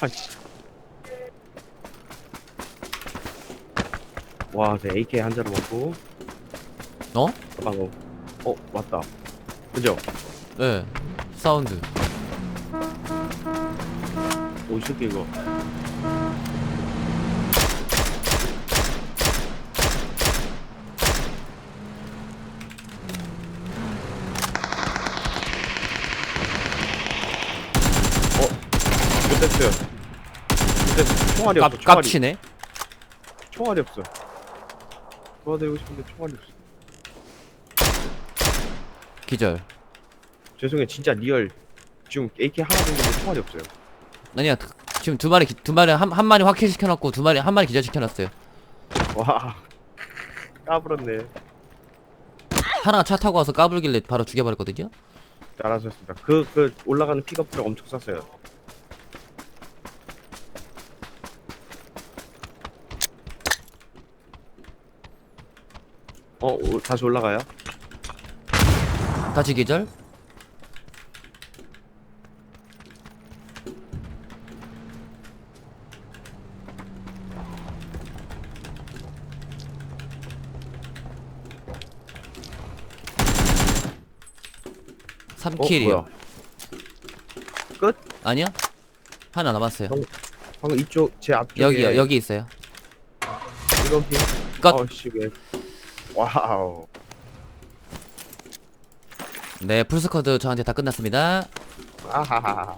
아씨. 와, 제 AK 한 자루 먹고. 어? 방어. 어, 맞다. 그죠? 네 사운드 오, 이 새끼 이거. 어, 못됐어. 총알이 없어, 총알이. 깝치네 총알이 없어. 도와드리고 싶은데 총알이 없어. 기절 죄송해요, 진짜 리얼. 지금 AK 하나 정도인데 총알이 없어요. 아니야 그- 지금 두 마리 기- 두 마리 한, 한 마리 확킬 시켜놨고 두 마리 한 마리 기절 시켜놨어요 와, 까불었네. 하나 차 타고 와서 까불길래 바로 죽여버렸거든요 잘하셨습니다. 그, 그, 올라가는 픽업을 엄청 쌌어요. 어, 오, 다시 올라가요? 다시 기절 어, 3킬이요 뭐야? 끝? 아니요 하나 남았어요 어, 방금 이쪽, 제 앞쪽에. 여기요 여기 있어요 이런 픽. 끝. 어씨, 왜. 와우. 네 풀스쿼드 저한테 다 끝났습니다 아하하하.